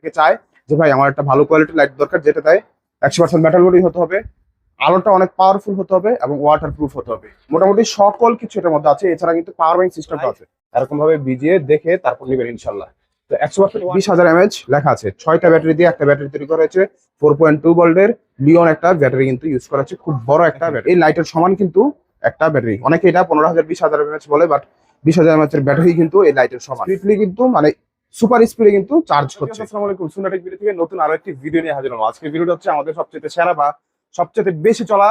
অনেকে চায় যে ভাই আমার একটা ভালো কোয়ালিটির লাইট দরকার যেটা দেয় একশো পার্সেন্ট মেটাল বডি হতে হবে আলোটা অনেক পাওয়ারফুল হতে হবে এবং ওয়াটার প্রুফ হতে হবে। মোটামুটি সকল কিছু এটার মধ্যে আছে এছাড়া কিন্তু পাওয়ার ব্যাংক সিস্টেমটা আছে। এরকম ভাবে ভিজিয়ে দেখে তারপর নেবেন ইনশাল্লাহ তো একশো পার্সেন্ট বিশ হাজার এমএচ লেখা আছে। ছয়টা ব্যাটারি দিয়ে একটা ব্যাটারি তৈরি করা হয়েছে ফোর পয়েন্ট টু ভোল্টের লিওন একটা ব্যাটারি কিন্তু ইউজ করা হচ্ছে খুব বড় একটা ব্যাটারি। এই লাইটের সমান কিন্তু একটা ব্যাটারি। অনেকে এটা পনেরো হাজার বিশ হাজার এমএচ বলে বাট বিশ হাজার এমএচ এর ব্যাটারি কিন্তু এই লাইটের সমান। কিন্তু মানে সুপার স্পিডে কিন্তু চার্জ করছে। আসসালামু আলাইকুম। সুনাটেক ভিডিও থেকে নতুন আরও একটি ভিডিও নিয়ে হাজির হলাম। আজকে ভিডিওটা হচ্ছে আমাদের সবচেয়ে সেরা বা সবচেয়ে বেশি চলা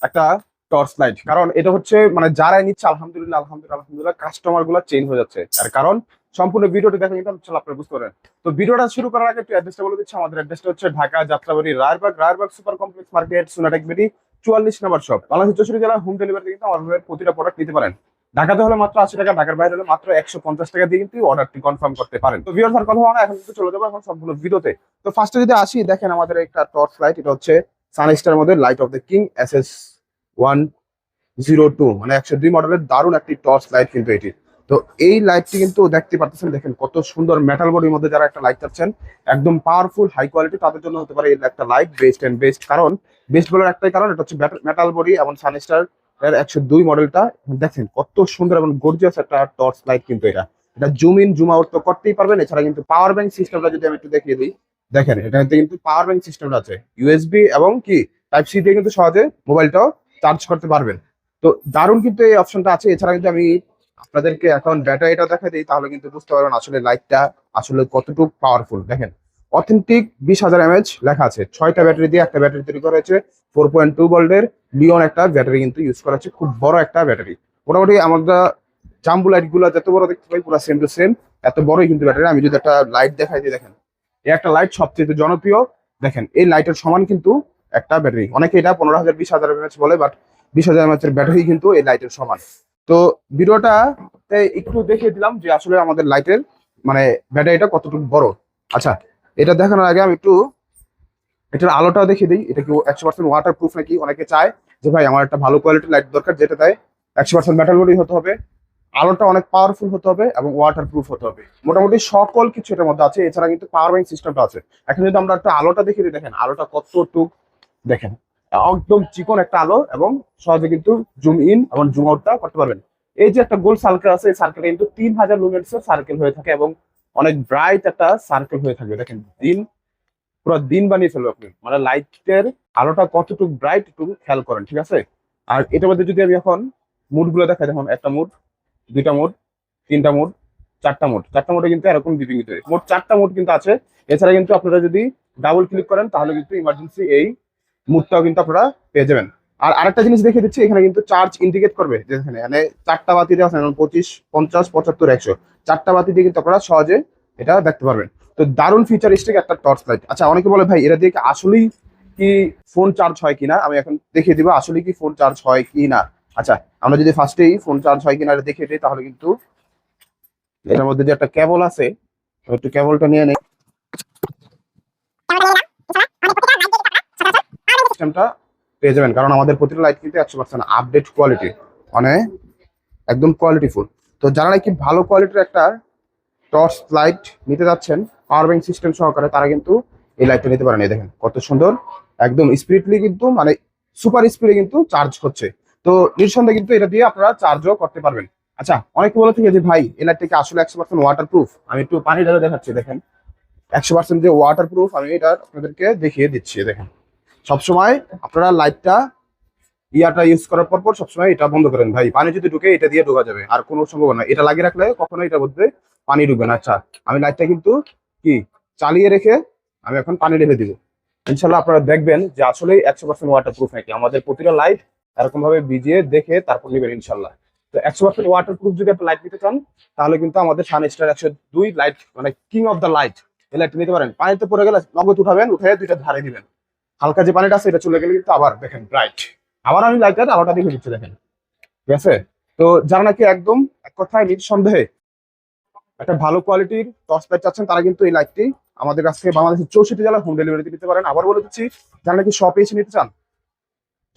একটা টর্চ লাইট কারণ এটা হচ্ছে মানে যারাই নিচ্ছে আলহামদুলিল্লাহ আলহামদুলিল্লাহ আলহামদুলিল্লাহ কাস্টমারগুলো চেঞ্জ হয়ে যাচ্ছে। তার কারণ সম্পূর্ণ ভিডিওটি দেখেন কিন্তু ইনশাআল্লাহ আপনারা বুঝতে পারেন তো ভিডিওটা শুরু করার আগে একটু অ্যাড্রেসটা বলে দিচ্ছি। আমাদের অ্যাড্রেসটা হচ্ছে Dhaka Jatrabari Rayerbag Rayerbag super complex market Sonatech BD চুয়াল্লিশ নাম্বার শপ বাংলাদেশ চৌষট্টি জেলার হোম ডেলিভারি কিন্তু আমাদের প্রতিটা প্রোডাক্ট নিতে পারেন। ঢাকাতে হলে মাত্র আশি টাকা, ঢাকার বাইরে হলে মাত্র একশো পঞ্চাশ টাকা দিয়ে কিন্তু অর্ডারটি কনফার্ম করতে পারেন। তো আর কথা বলা এখন কিন্তু চলে যাব এখন সবগুলো ভিডিওতে তো ফার্স্টে যদি আসি, দেখেন আমাদের একটা টর্চ লাইট এটা হচ্ছে সানস্টার মধ্যে light of the king S S one zero two মানে একশো দুই মডেলের দারুণ একটি টর্চ লাইট কিন্তু এটি। তো এই লাইটটি কিন্তু দেখতে পাচ্ছেন, দেখেন কত সুন্দর মেটাল বডির মধ্যে যারা একটা লাইট চাচ্ছেন, একদম পাওয়ারফুল হাই কোয়ালিটি তাদের জন্য হতে পারে একটা লাইট বেস্ট এন্ড বেস্ট কারণ বেস্ট বলার একটাই কারণ, এটা হচ্ছে মেটাল বডি এবং সানস্টার এর একশো দুই মডেলটা, দেখেন কত সুন্দর এবং গর্জিয়াস একটা টর্চ লাইট কিন্তু এটা। এটা জুম ইন জুম আউট তো করতেই পারবেন, এছাড়া কিন্তু পাওয়ার ব্যাংক সিস্টেমটা যদি আমি একটু দেখিয়ে দিই, দেখেন এটাতে কিন্তু পাওয়ার ব্যাংক সিস্টেমটা আছে ইউএসবি এবং কি টাইপ সি দিয়ে কিন্তু সহজে মোবাইলটাও চার্জ করতে পারবেন। তো দারুণ কিন্তু এই অপশনটা আছে, এছাড়া কিন্তু আমি আপনাদেরকে এখন ব্যাটারিটা দেখা দিই, তাহলে কিন্তু বুঝতে পারবেন আসলে লাইটটা আসলে কতটুকু পাওয়ারফুল দেখেন অথেন্টিক বিশ হাজার এমএচ লেখা আছে। ছয়টা ব্যাটারি দিয়ে একটা ব্যাটারি তৈরি করা হয়েছে। ফোর পয়েন্ট টু ভোল্টের লিওন একটা ব্যাটারি কিন্তু ইউজ করা হচ্ছে। খুব বড় একটা ব্যাটারি। মোটামুটি আমরা জাম্বু লাইটগুলো যত বড় দেখতে পাই, পুরো সেম টু সেম এত বড়ই কিন্তু ব্যাটারি। আমি যদি একটা লাইট দেখাই দিই, দেখেন। এই একটা লাইট সবচেয়ে জনপ্রিয়। দেখেন, এই লাইটের সমান কিন্তু একটা ব্যাটারি। অনেকে এটা পনেরো হাজার, বিশ হাজার এমএচ বলে বাট বিশ হাজার এমএচ এর ব্যাটারি কিন্তু এই লাইটের সমান। তো ভিডিওটা একটু দেখিয়ে দিলাম যে আসলে আমাদের লাইটের মানে ব্যাটারিটা কতটুকু বড়। আচ্ছা এটা দেখানোর আগে আমি একটু এটার আলোটাও দেখিয়ে দিই। এটা কি একশো পার্সেন্ট ওয়াটার প্রুফ নাকি? অনেকে চায় যে, ভাই, আমার একটা ভালো কোয়ালিটির লাইট দরকার, যেটা দেয় একশো পার্সেন্ট মেটাল বডি হতে হবে। আলোটা অনেক পাওয়ারফুল হতে হবে এবং ওয়াটার প্রুফ হতে হবে। মোটামুটি সকল কিছু এটার মধ্যে আছে। এছাড়া কিন্তু পাওয়ার ব্যাংক সিস্টেমটা আছে। এখন যদি আমরা একটা আলোটা দেখিয়ে দিই, দেখেন, আলোটা কত কতটুক, দেখেন, একদম চিকন একটা আলো এবং সহজে কিন্তু জুম ইন এবং জুম আউটটা করতে পারবেন। এই যে একটা গোল সার্কেল আছে, এই সার্কেলটা কিন্তু তিন হাজার লুমেন্স সার্কেল হয়ে থাকে এবং অনেক ব্রাইট একটা সার্কেল হয়ে থাকবে। দেখেন, দিন, পুরো দিন বানিয়ে ফেলবে আপনি। মানে লাইটের আলোটা কতটুকু ব্রাইট একটু খেয়াল করেন, ঠিক আছে? আর এটার মধ্যে যদি আমি এখন মুডগুলো দেখাই, দেখুন, একটা মুড দুইটা মুড তিনটা মুড চারটা মুড চারটা মুডে কিন্তু এরকম দিবে কিন্তু মোট চারটা মুড কিন্তু আছে। এছাড়া কিন্তু আপনারা যদি ডাবল ক্লিক করেন, তাহলে কিন্তু ইমার্জেন্সি এই মুডটাও কিন্তু আপনারা পেয়ে যাবেন। আর আরেকটা জিনিস দেখে দিচ্ছি এখানে কিন্তু চার্জ ইন্ডিকেট করবে যেখানে মানে চারটা বাতি দেওয়া আছে পঁচিশ পঞ্চাশ পঁচাত্তর একশো। চারটা বাতি দিয়ে কিন্তু আপনারা সহজে এটা দেখতে পারবেন। তো দারুণ ফিচারিস্টিক একটা টর্চ লাইট আচ্ছা অনেকে বলে ভাই এটা দিয়ে আসলেই কি ফোন চার্জ হয় কিনা? আমি এখন দেখিয়ে দিব আসলে কি ফোন চার্জ হয় কি না আচ্ছা আমরা যদি ফার্স্টেই ফোন চার্জ হয় কিনা এটা দেখিয়ে দিই তাহলে কিন্তু এটার মধ্যে যে একটা কেবল আছে একটু কেবলটা নিয়ে নেই। সিস্টেমটা পেয়ে যাবেন। কারণ আমাদের প্রতিটা লাইট কিন্তু একশো পার্সেন্ট আপডেট কোয়ালিটি মানে একদম কোয়ালিটিফুল তো যারা নাকি ভালো কোয়ালিটির একটা টর্চ লাইট নিতে যাচ্ছেন পাওয়ার ব্যাংক সিস্টেম সহকারে, তারা কিন্তু এই লাইটটা নিতে পারেন। এই দেখেন, কত সুন্দর, একদম স্পিডলি কিন্তু মানে সুপার স্পিডে কিন্তু চার্জ হচ্ছে। তো নিঃসন্দেহে কিন্তু এটা দিয়ে আপনারা চার্জও করতে পারবেন। আচ্ছা অনেকে বলে থেকে যে, ভাই, এই লাইটটা কি আসলে একশো পার্সেন্ট ওয়াটার প্রুফ আমি একটু পানি ঢালে দেখাচ্ছি, দেখেন। একশো পার্সেন্ট যে ওয়াটার প্রুফ আমি এটা আপনাদেরকে দেখিয়ে দিচ্ছি, দেখেন। সবসময় আপনারা লাইটটা, ইয়াটা ইউজ করার পর পর সবসময় এটা বন্ধ করেন। ভাই, পানি যদি ঢুকে, এটা দিয়ে ঢোকা যাবে। আর কোনো সম্ভাবনা না এটা লাগিয়ে রাখলে কখনো এটার মধ্যে পানি ঢুকবে না। আচ্ছা আমি লাইটটা কিন্তু কি, চালিয়ে রেখে আমি এখন পানি ঢেলে দিব। ইনশাল্লাহ আপনারা দেখবেন যে আসলে একশো পার্সেন্ট ওয়াটার প্রুফ নাকি। আমাদের প্রতিটা লাইট এরকম ভাবে ভিজিয়ে দেখে তারপর নেবেন ইনশাল্লাহ তো একশো পার্সেন্ট ওয়াটার প্রুফ যদি আপনি লাইট নিতে চান, তাহলে কিন্তু আমাদের সান স্টার একশো দুই লাইট মানে কিং অফ দ্য লাইট এই লাইট নিতে পারেন। পানিতে পড়ে গেলে নগদ উঠাবেন, উঠে দুইটা ধারে দিবেন। হালকা যে পানিটা আছে, এটা চলে গেলে কিন্তু আবার দেখেন ব্রাইট আবার আমি লাইটার আলোটা দেখে দিচ্ছি, দেখেন। ঠিক আছে? তো যারা নাকি একদম এক কথায় নিঃসন্দেহে একটা ভালো কোয়ালিটির টর্চ লাইট চাচ্ছেন, তারা কিন্তু এই লাইটটি আমাদের কাছ থেকে বাংলাদেশের চৌষট্টি জেলা হোম ডেলিভারিতে নিতে পারেন। আবার বলে দিচ্ছি, যারা নাকি শপে এসে নিতে চান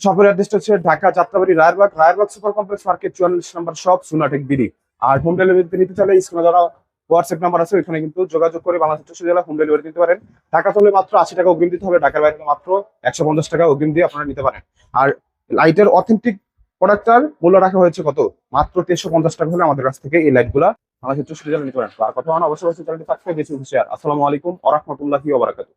শপের অ্যাড্রেসটা হচ্ছে Dhaka Jatrabari Rayerbag Rayerbag super complex market চুয়াল্লিশ নম্বর শপ সুনাটেক বিডি। আর হোম ডেলিভারিতে নিতে চাইলে স্ক্রিনে দ্বারা হোয়াটসঅ্যাপ নাম্বার আছে, ওইখানে কিন্তু যোগাযোগ করে বাংলাদেশ চৌষট্টি জেলা হোম ডেলিভারি দিতে পারেন। ঢাকা তুলে মাত্র আশি টাকা অগ্রিম দিতে হবে, ঢাকার বাইরে মাত্র একশো পঞ্চাশ টাকা অগ্রিম দিয়ে আপনারা নিতে পারেন। আর লাইটের অথেন্টিক প্রোডাক্টটার মূল্য রাখা হয়েছে কত? মাত্র তেরোশো পঞ্চাশ টাকা হলে আমাদের কাছ থেকে এই লাইটগুলা বাংলাদেশ চৌষট্টি জেলা নিতে পারেন। আর কথা অবশ্যই চ্যানেলটি সাবস্ক্রাইব বেশি শেয়ার আসসালামু আলাইকুম আ রহমতুল্লাহি ওয়া বারাকাতুহু।